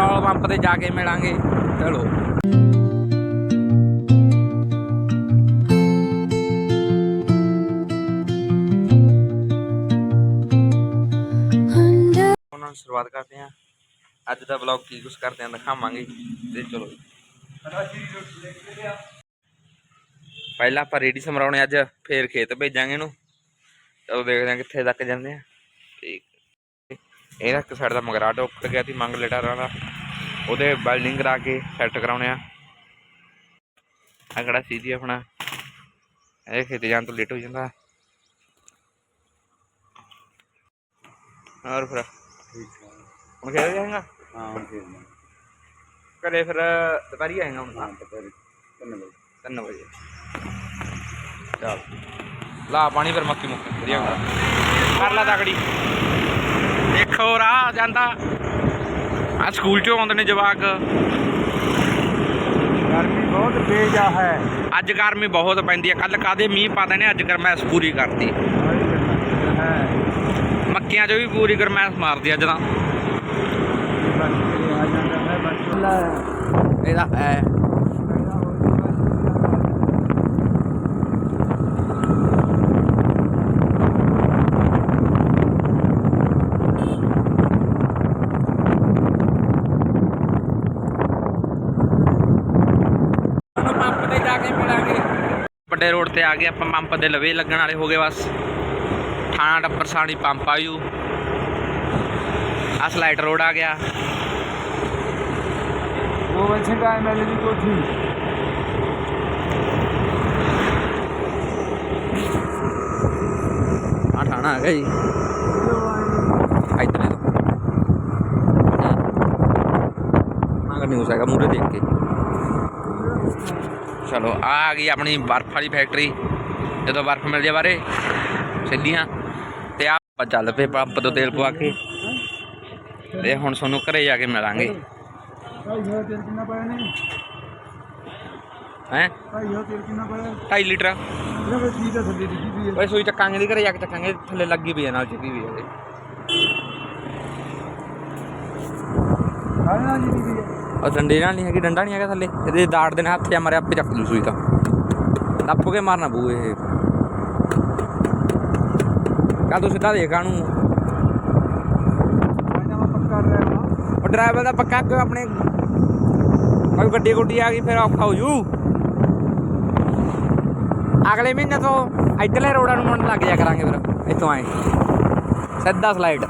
Petrol pump ਤੇ ਜਾ ਕੇ ਮਿਲਾਂਗੇ। ਚਲੋ। ਉਹਨਾਂ ਨੂੰ ਸ਼ੁਰੂਆਤ ਕਰਦੇ ਹਾਂ। ਅੱਜ ਦਾ ਵਲੌਗ ਕੀ ਕੁਛ ਕਰਦੇ ਹਾਂ ਦਿਖਾਵਾਂਗੇ ਤੇ ਚਲੋ। ਪਹਿਲਾਂ ਆਪਾਂ ਰੇਡੀ ਸਮਰਾਉਣੇ ਅੱਜ, ਫੇਰ ਖੇਤ ਭੇਜਾਂਗੇ ਇਹਨੂੰ। ਚਲੋ ਦੇਖਦੇ ਹਾਂ ਕਿੱਥੇ ਤੱਕ ਜਾਂਦੇ ਆ। ਠੀਕ। ਇਹਦਾ ਇੱਕ ਸਾਈਡ ਦਾ ਮਗਰਾ ਟੁੱਟ ਗਿਆ ਸੀ, ਮੰਗ ਲੇਟਾਰਾਂ ਦਾ। ਉਹਦੇ ਵੈਲਡਿੰਗ ਕਰਾ ਕੇ ਸੈੱਟ ਕਰਾਉਣੇ ਆ। ਅਗੜਾ ਸੀਧੀ ਆਪਣਾ। ਇਹ ਖੇਤ ਜਾਣ ਤੋਂ ਲੇਟ ਹੋ ਜਾਂਦਾ। ਹੋਰ ਫਿਰ। ਹੁਣ ਖੇਤ ਜਾਏਗਾ? ਹਾਂ ਠੀਕ ਹੈ ਘਰੇ ਫਿਰ ਦੁਪਹਿਰੀ ਆਏਗਾ ਹੁਣ ਤਾਂ? ਹਾਂ ਨਹੀਂ ਕਿੰਨੇ ਵਜੇ। 3 ਵਜੇ। ਚੱਲ। ਲਾ ਪਾਣੀ ਫਿਰ ਮੱਕੀ ਮੁੱਕੀ। ਵਧੀਆ ਕਰ ਲਾ ਤਕੜੀ। ਦੇਖੋ ਰਾਹ ਜਾਂਦਾ। ਆ ਸਕੂਲ ਚੋਂ ਆਉਂਦੇ ਨੇ ਜਵਾਕ। ਗਰਮੀ ਬਹੁਤ ਤੇਜ਼ ਆ ਹੈ। ਅੱਜ ਗਰਮੀ ਬਹੁਤ ਪੈਂਦੀ ਹੈ ਕੱਲ ਕਾਦੇ ਮੀਂਹ ਪਾ ਦੇਣੇ ਅੱਜ ਗਰਮੈਸ਼ ਪੂਰੀ ਕਰਤੀ। ਹੈ ਮੱਕੀਆਂ 'ਚ ਵੀ ਪੂਰੀ ਗਰਮੈਸ਼ ਮਾਰਦੀ ਅੱਜ ਤਾਂ। ਆ ਇਹਦਾ ਹੈ ਪੰਪ ਤੇ ਜਾ ਕੇ ਮਿਲਾਂਗੇ ਵੱਡੇ ਰੋਡ ਤੇ ਆ ਗਏ ਆਪਾਂ ਪੰਪ ਦੇ ਲਵੇ ਲੱਗਣ ਵਾਲੇ ਹੋ ਗਏ ਬਸ। ਥਾਣਾ ਟੱਪਰ ਸਾਣੀ ਪੰਪ ਆਯੂ ਆ ਸਲਾਈਡ ਰੋਡ ਆ ਗਿਆ। ਗੋਬਿੰਦ ਸਿੰਘ ਐਮਐਲਏ ਦੀ ਕੋਠੀ। ਆ ਥਾਣਾ ਆ ਗਿਆ ਜੀ। ਇੱਧਰ ਨਾ ਕਰਨੀ ਹੋ ਸਕਦਾ ਮੂਰੇ ਦੇਖ ਕੇ। ਚਲੋ ਆ ਗਈ ਆਪਣੀ ਬਰਫ਼ ਵਾਲੀ ਫੈਕਟਰੀ ਜਦੋਂ ਬਰਫ਼ ਮਿਲ ਜੇ ਬਾਰੇ ਸਿੱਧੀਆਂ। ਤੇ ਆਪਾਂ ਚੱਲ ਪਏ ਪੰਪ ਤੋਂ ਤੇਲ ਪਵਾ ਕੇ। ਤੇ ਹੁਣ ਤੁਹਾਨੂੰ ਘਰੇ ਜਾ ਕੇ ਮਿਲਾਂਗੇ। ਹੈ? 2.5 ਲੀਟਰ। ਓਏ ਸੋਈ ਚੱਕਾਂਗੇ ਦੀ ਘਰੇ ਜਾ ਕੇ ਚੱਕਾਂਗੇ। ਥੱਲੇ ਲੱਗੀ ਪਈ ਆ ਨਾਲ ਚਿੱਟੀ ਵੀ ਇਹਦੇ ਹਾਂ ਜੀ ਦੀ ਉਹ ਡੰਡੇ ਨਾਲ ਨਹੀਂ ਹੈਗੀ, ਡੰਡਾ ਨਹੀਂ ਹੈਗਾ ਥੱਲੇ। ਇਹਦੇ ਦਾੜ ਦੇ ਨਾਲ ਹੱਥ ਜਾਂ ਮਾਰਿਆ, ਆਪੇ ਚੱਕ ਜੂ ਸੂਈ ਤਾਂ। ਟੱਪ ਕੇ ਮਾਰਨਾ ਬੂ ਇਹ। ਕਾ ਤੂੰ ਸਿੱਧਾ ਦੇਖ ਆਣੂ। ਉਹ ਡਰਾਈਵਰ ਦਾ ਪੱਕਾ ਕਿ ਆਪਣੇ ਕੋਈ ਗੱਡੀ ਗੁੱਡੀ ਆ ਗਈ, ਫਿਰ ਔਖਾ ਹੋ ਜੂ। ਅਗਲੇ ਮਹੀਨੇ ਤੋਂ ਇੱਧਰਲੇ ਰੋਡਾਂ ਨੂੰ ਮੋੜ ਲੱਗ ਜਾ ਕਰਾਂਗੇ ਫਿਰ, ਇੱਥੋਂ ਆਏ। ਸਿੱਧਾ slide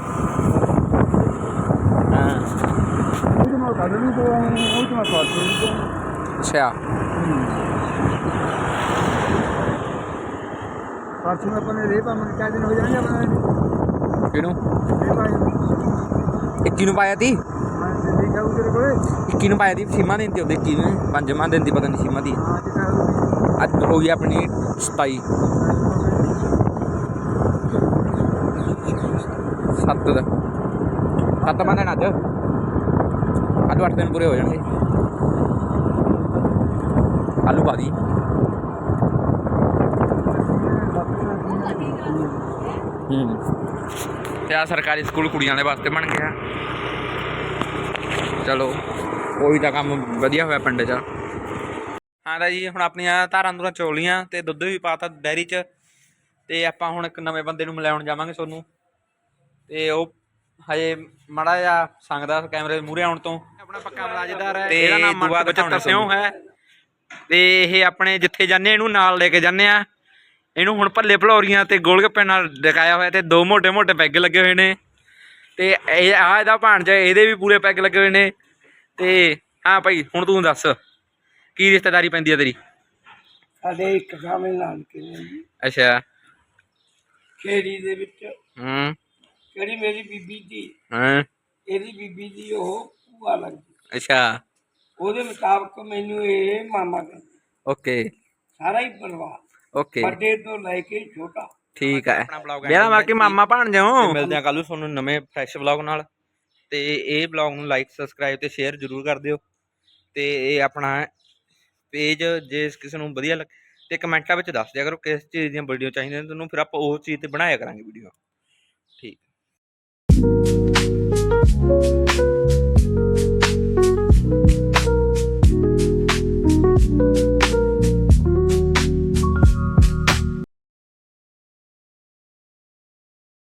Kadının doğumunun ultima partisi. ਅੱਛਾ ਪਰਸੋਂ ਨੂੰ ਆਪਾਂ ਨੇ ਰੇਪ ਅਮਰ ਕਾ ਦਿਨ ਹੋ ਜਾਣਗੇ ਆਪਾਂ ਨੇ। ਕਿਹਨੂੰ ਰੇਪ ਆਏ ਇੱਕੀ ਨੂੰ ਪਾਇਆ ਤੀ ਮੈਂ ਦਿੱਲੀ ਖਾਉ ਅੱਜ ਹੋ ਗਈ ਆਪਣੀ 27 7 ਦਾ। ਸੱਤਵਾਂ ਦਿਨ ਅੱਜ 8 ਦਿਨ ਪੂਰੇ ਹੋ ਜਾਣਗੇ। ਆਲੂ ਪਾ ਦੀ। ਹੂੰ। ਤੇ ਆ ਸਰਕਾਰੀ ਸਕੂਲ ਕੁੜੀਆਂ ਦੇ ਵਾਸਤੇ ਬਣ ਗਿਆ। ਚਲੋ ਕੋਈ ਤਾਂ ਕੰਮ ਵਧੀਆ ਹੋਇਆ ਪਿੰਡ 'ਚ। ਹਾਂ ਤਾਂ ਜੀ, ਹੁਣ ਆਪਣੀਆਂ ਧਾਰਾਂ ਦੂਰਾਂ ਚੋਲੀਆਂ ਤੇ ਦੁੱਧ ਵੀ ਪਾਤਾ ਡੈਰੀ 'ਚ। ਤੇ ਆਪਾਂ ਹੁਣ ਇੱਕ ਨਵੇਂ ਬੰਦੇ ਨੂੰ ਮਿਲਾਉਣ ਜਾਵਾਂਗੇ ਤੁਹਾਨੂੰ ਤੇ ਉਹ ਹਜੇ ਮੜਾ ਜਿਹਾ ਸੰਗਦਾ ਕੈਮਰੇ ਦੇ ਮੂਹਰੇ ਆਉਣ ਤੋਂ। ਆਪਣਾ ਪੱਕਾ ਮਲਾਜਦਾਰ ਹੈ ਇਹਦਾ ਨਾਮ ਮਨਪ੍ਰੀਤ ਦਿਖਾਉਣੇ 75 ਹੈ। ਤੇ ਇਹ ਆਪਣੇ ਜਿੱਥੇ ਜਾਂਦੇ ਇਹਨੂੰ ਨਾਲ ਲੈ ਕੇ ਜਾਂਦੇ ਆ। ਇਹਨੂੰ ਹੁਣ ਭੱਲੇ ਭਲੌਰੀਆਂ ਤੇ ਗੋਲਗੱਪੇ ਨਾਲ ਡਕਾਇਆ ਹੋਇਆ ਤੇ ਦੋ ਮੋٹے ਮੋٹے ਪੈਗ ਲੱਗੇ ਹੋਏ ਨੇ। ਤੇ ਇਹ ਆ ਇਹਦਾ ਭਾਣਜਾ ਇਹਦੇ ਵੀ ਪੂਰੇ ਪੈਗ ਲੱਗੇ ਹੋਏ ਨੇ। ਤੇ ਹਾਂ ਭਾਈ ਹੁਣ ਤੂੰ ਦੱਸ ਕੀ ਰਿਸ਼ਤੇਦਾਰੀ ਪੈਂਦੀ ਆ ਤੇਰੀ? ਸਾਡੇ ਇੱਕ ਸ਼ਾਮਿਲ ਨਾਨਕੇ ਨੇ ਅੱਛਾ। ਖੇੜੀ ਦੇ ਵਿੱਚ। ਹੂੰ। ਜਿਹੜੀ ਮੇਰੀ ਬੀਬੀ ਦੀ। ਹਾਂ। ਇਹਦੀ ਬੀਬੀ ਦੀ ਉਹ ਭੂਆ ਲੱਗਦੀ। ਅੱਛਾ। ਉਹਦੇ ਮੁਤਾਬਕ ਮੈਨੂੰ ਇਹ ਮਾਮਾ ਕਹਿੰਦੇ। ਓਕੇ। ਸਾਰਾ ਹੀ ਪਰਿਵਾਰ। ਓਕੇ। ਵੱਡੇ ਤੋਂ ਲੈ ਕੇ ਛੋਟਾ। ਠੀਕ ਹੈ। ਮੇਰਾ ਬਾਕੀ ਮਾਮਾ ਭਾਣ ਜਾਓ ਮਿਲਦੇ ਆ ਕੱਲ ਨੂੰ ਤੁਹਾਨੂੰ ਨਵੇਂ ਫਰੈਸ਼ ਵਲੌਗ ਨਾਲ। ਤੇ ਇਹ ਵਲੌਗ ਨੂੰ ਲਾਈਕ ਸਬਸਕ੍ਰਾਈਬ ਤੇ ਸ਼ੇਅਰ ਜ਼ਰੂਰ ਕਰ ਦਿਓ। ਤੇ ਇਹ ਆਪਣਾ ਪੇਜ ਜੇ ਕਿਸੇ ਨੂੰ ਵਧੀਆ ਲੱਗ ਤੇ ਕਮੈਂਟਾਂ ਵਿੱਚ ਦੱਸ ਦਿਆ ਕਰੋ ਕਿਸ ਚੀਜ਼ ਦੀਆਂ ਵੀਡੀਓ ਚਾਹੀਦੀਆਂ ਨੇ ਤੁਹਾਨੂੰ ਫਿਰ ਆਪਾਂ ਉਸ ਚੀਜ਼ ਤੇ ਬਣਾਇਆ ਕਰਾਂਗੇ ਵੀਡੀਓ। ਠੀਕ।